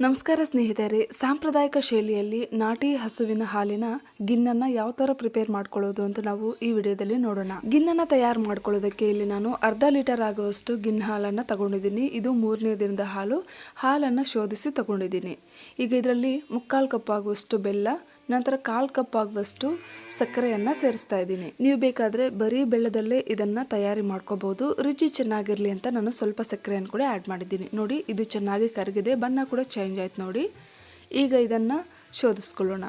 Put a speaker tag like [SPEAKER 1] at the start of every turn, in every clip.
[SPEAKER 1] ನಮಸ್ಕಾರ ಸ್ನೇಹಿತರೆ, ಸಾಂಪ್ರದಾಯಿಕ ಶೈಲಿಯಲ್ಲಿ ನಾಟಿ ಹಸುವಿನ ಹಾಲಿನ ಗಿನ್ನನ್ನ ಯಾವ ಥರ ಪ್ರಿಪೇರ್ ಮಾಡ್ಕೊಳ್ಳೋದು ಅಂತ ನಾವು ಈ ವಿಡಿಯೋದಲ್ಲಿ ನೋಡೋಣ. ಗಿನ್ನನ್ನ ತಯಾರು ಮಾಡ್ಕೊಳ್ಳೋದಕ್ಕೆ ಇಲ್ಲಿ ನಾನು ಅರ್ಧ ಲೀಟರ್ ಆಗುವಷ್ಟು ಗಿನ್ನ ಹಾಲನ್ನು ತಗೊಂಡಿದ್ದೀನಿ. ಇದು ಮೂರನೇ ದಿನದ ಹಾಲು. ಹಾಲನ್ನು ಶೋಧಿಸಿ ತಗೊಂಡಿದ್ದೀನಿ. ಈಗ ಇದರಲ್ಲಿ ಮುಕ್ಕಾಲು ಕಪ್ ಆಗುವಷ್ಟು ಬೆಲ್ಲ ನಂತರ ಕಾಲು ಕಪ್ ಆಗುವಷ್ಟು ಸಕ್ಕರೆಯನ್ನು ಸೇರಿಸ್ತಾ ಇದ್ದೀನಿ. ನೀವು ಬೇಕಾದರೆ ಬರೀ ಬೆಳ್ಳದಲ್ಲೇ ಇದನ್ನು ತಯಾರಿ ಮಾಡ್ಕೋಬಹುದು ರುಚಿ ಚೆನ್ನಾಗಿರಲಿ ಅಂತ ನಾನು ಸ್ವಲ್ಪ ಸಕ್ಕರೆಯನ್ನು ಕೂಡ ಆ್ಯಡ್ ಮಾಡಿದ್ದೀನಿ. ನೋಡಿ, ಇದು ಚೆನ್ನಾಗಿ ಕರಗಿದೆ. ಬಣ್ಣ ಕೂಡ ಚೇಂಜ್ ಆಯ್ತು ನೋಡಿ. ಈಗ ಇದನ್ನು ಶೋಧಿಸ್ಕೊಳ್ಳೋಣ.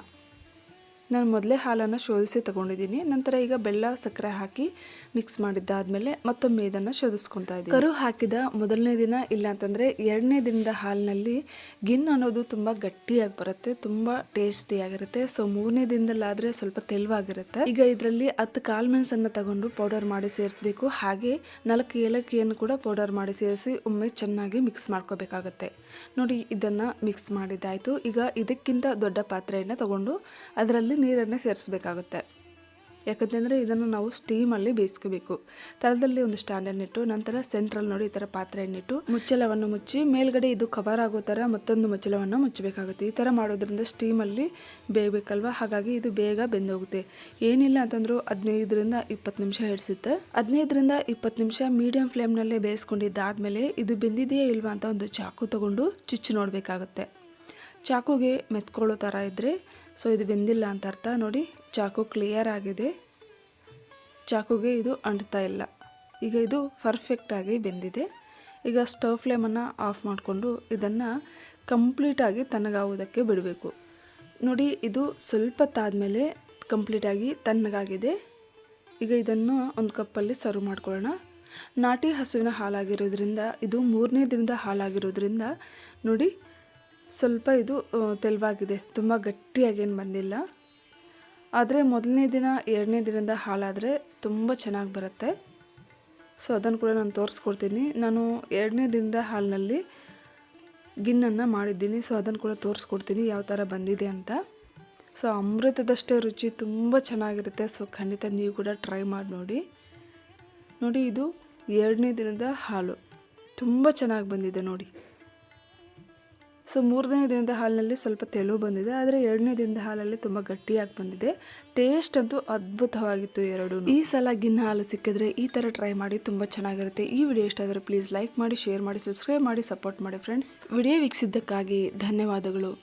[SPEAKER 1] ನಾನು ಮೊದಲೇ ಹಾಲನ್ನು ಶೋಧಿಸಿ ತಗೊಂಡಿದ್ದೀನಿ. ನಂತರ ಈಗ ಬೆಲ್ಲ, ಸಕ್ಕರೆ ಹಾಕಿ ಮಿಕ್ಸ್ ಮಾಡಿದ್ದಾದ್ಮೇಲೆ ಮತ್ತೊಮ್ಮೆ ಇದನ್ನು ಶೋಧಿಸ್ಕೊತಾ ಇದ್ದೀನಿ. ಕರು ಹಾಕಿದ ಮೊದಲನೇ ದಿನ ಇಲ್ಲ ಅಂತಂದರೆ ಎರಡನೇ ದಿನದ ಹಾಲಿನಲ್ಲಿ ಗಿನ್ ಅನ್ನೋದು ತುಂಬ ಗಟ್ಟಿಯಾಗಿ ಬರುತ್ತೆ, ತುಂಬ ಟೇಸ್ಟಿಯಾಗಿರುತ್ತೆ ಸೊ ಮೂರನೇ ದಿನದಲ್ಲಾದರೆ ಸ್ವಲ್ಪ ತೆಳುವಾಗಿರುತ್ತೆ. ಈಗ ಇದರಲ್ಲಿ ಹತ್ತು ಕಾಳು ಮೆಣಸನ್ನು ತಗೊಂಡು ಪೌಡರ್ ಮಾಡಿ ಸೇರಿಸಬೇಕು. ಹಾಗೆ ನಾಲ್ಕು ಏಲಕ್ಕಿಯನ್ನು ಕೂಡ ಪೌಡರ್ ಮಾಡಿ ಸೇರಿಸಿ ಒಮ್ಮೆ ಚೆನ್ನಾಗಿ ಮಿಕ್ಸ್ ಮಾಡ್ಕೋಬೇಕಾಗತ್ತೆ. ನೋಡಿ, ಇದನ್ನು ಮಿಕ್ಸ್ ಮಾಡಿದ್ದಾಯಿತು. ಈಗ ಇದಕ್ಕಿಂತ ದೊಡ್ಡ ಪಾತ್ರೆಯನ್ನು ತಗೊಂಡು ಅದರಲ್ಲಿ ನೀರನ್ನು ಸೇರಿಸಬೇಕಾಗುತ್ತೆ. ಯಾಕಂತಂದರೆ ಇದನ್ನು ನಾವು ಸ್ಟೀಮಲ್ಲಿ ಬೇಯಿಸ್ಕೋಬೇಕು. ತಳದಲ್ಲಿ ಒಂದು ಸ್ಟ್ಯಾಂಡನ್ನಿಟ್ಟು ನಂತರ ಸೆಂಟ್ರಲ್ಲಿ ನೋಡಿ ಈ ಥರ ಪಾತ್ರೆಯನ್ನಿಟ್ಟು ಮುಚ್ಚಲವನ್ನು ಮುಚ್ಚಿ, ಮೇಲ್ಗಡೆ ಇದು ಕವರ್ ಆಗೋ ಥರ ಮತ್ತೊಂದು ಮುಚ್ಚಲವನ್ನು ಮುಚ್ಚಬೇಕಾಗುತ್ತೆ. ಈ ಥರ ಮಾಡೋದ್ರಿಂದ ಸ್ಟೀಮಲ್ಲಿ ಬೇಯಬೇಕಲ್ವ? ಹಾಗಾಗಿ ಇದು ಬೇಗ ಬೆಂದೋಗುತ್ತೆ. ಏನಿಲ್ಲ ಅಂತಂದರೂ ಹದಿನೈದರಿಂದ ಇಪ್ಪತ್ತು ನಿಮಿಷ ಹಿಡಿಸುತ್ತೆ. ಹದಿನೈದರಿಂದ ಇಪ್ಪತ್ತು ನಿಮಿಷ ಮೀಡಿಯಂ ಫ್ಲೇಮ್ನಲ್ಲೇ ಬೇಯಿಸ್ಕೊಂಡಿದ್ದಾದಮೇಲೆ ಇದು ಬೆಂದಿದೆಯೇ ಇಲ್ವಾ ಅಂತ ಒಂದು ಚಾಕು ತಗೊಂಡು ಚುಚ್ಚು ನೋಡಬೇಕಾಗುತ್ತೆ. ಚಾಕುಗೆ ಮೆತ್ಕೊಳ್ಳೋ ಥರ ಇದ್ದರೆ ಸೊ ಇದು ಬೆಂದಿಲ್ಲ ಅಂತ ಅರ್ಥ. ನೋಡಿ, ಚಾಕು ಕ್ಲಿಯರ್ ಆಗಿದೆ. ಚಾಕುಗೆ ಇದು ಅಂಟ್ತಾ ಇಲ್ಲ. ಈಗ ಇದು ಪರ್ಫೆಕ್ಟಾಗಿ ಬೆಂದಿದೆ. ಈಗ ಸ್ಟವ್ ಫ್ಲೇಮನ್ನು ಆಫ್ ಮಾಡಿಕೊಂಡು ಇದನ್ನು ಕಂಪ್ಲೀಟಾಗಿ ತಣ್ಣಗಾಗೋದಕ್ಕೆ ಬಿಡಬೇಕು. ನೋಡಿ, ಇದು ಸ್ವಲ್ಪ ತಾದಮೇಲೆ ಕಂಪ್ಲೀಟಾಗಿ ತಣ್ಣಗಾಗಿದೆ. ಈಗ ಇದನ್ನು ಒಂದು ಕಪ್ಪಲ್ಲಿ ಸರ್ವ್ ಮಾಡ್ಕೊಳ್ಳೋಣ. ನಾಟಿ ಹಸುವಿನ ಹಾಲಾಗಿರೋದ್ರಿಂದ ಇದು ಮೂರನೇ ದಿನದ ಹಾಲಾಗಿರೋದ್ರಿಂದ ನೋಡಿ ಸ್ವಲ್ಪ ಇದು ತೆಳುವಾಗಿದೆ ತುಂಬ ಗಟ್ಟಿಯಾಗೇನು ಬಂದಿಲ್ಲ. ಆದರೆ ಮೊದಲನೇ ದಿನ, ಎರಡನೇ ದಿನದ ಹಾಳಾದರೆ ತುಂಬ ಚೆನ್ನಾಗಿ ಬರುತ್ತೆ. ಸೊ ಅದನ್ನು ಕೂಡ ನಾನು ತೋರಿಸ್ಕೊಡ್ತೀನಿ. ನಾನು ಎರಡನೇ ದಿನದ ಹಾಲಿನಲ್ಲಿ ಗಿನ್ನನ್ನು ಮಾಡಿದ್ದೀನಿ. ಸೊ ಅದನ್ನು ಕೂಡ ತೋರಿಸ್ಕೊಡ್ತೀನಿ ಯಾವ ಥರ ಬಂದಿದೆ ಅಂತ. ಸೊ, ಅಮೃತದಷ್ಟೇ ರುಚಿ ತುಂಬ ಚೆನ್ನಾಗಿರುತ್ತೆ. ಸೊ, ಖಂಡಿತ ನೀವು ಕೂಡ ಟ್ರೈ ಮಾಡಿ ನೋಡಿ. ನೋಡಿ, ಇದು ಎರಡನೇ ದಿನದ ಹಾಲು ತುಂಬ ಚೆನ್ನಾಗಿ ಬಂದಿದೆ ನೋಡಿ. ಸೊ ಮೂರನೇ ದಿನದ ಹಾಲಿನಲ್ಲಿ ಸ್ವಲ್ಪ ತೆಳು ಬಂದಿದೆ, ಆದರೆ ಎರಡನೇ ದಿನದ ಹಾಲಲ್ಲಿ ತುಂಬ ಗಟ್ಟಿಯಾಗಿ ಬಂದಿದೆ. ಟೇಸ್ಟ್ ಅಂತೂ ಅದ್ಭುತವಾಗಿತ್ತು ಎರಡು. ಈ ಸಲ ಗಿನ್ನ ಹಾಲು ಸಿಕ್ಕಿದ್ರೆ ಈ ಥರ ಟ್ರೈ ಮಾಡಿ ತುಂಬ ಚೆನ್ನಾಗಿರುತ್ತೆ. ಈ ವಿಡಿಯೋ ಇಷ್ಟ ಆದರೆ ಪ್ಲೀಸ್ ಲೈಕ್ ಮಾಡಿ ಶೇರ್ ಮಾಡಿ ಸಬ್ಸ್ಕ್ರೈಬ್ ಮಾಡಿ ಸಪೋರ್ಟ್ ಮಾಡಿ ಫ್ರೆಂಡ್ಸ್ ವಿಡಿಯೋ ವೀಕ್ಸಿದ್ದಕ್ಕಾಗಿ ಧನ್ಯವಾದಗಳು.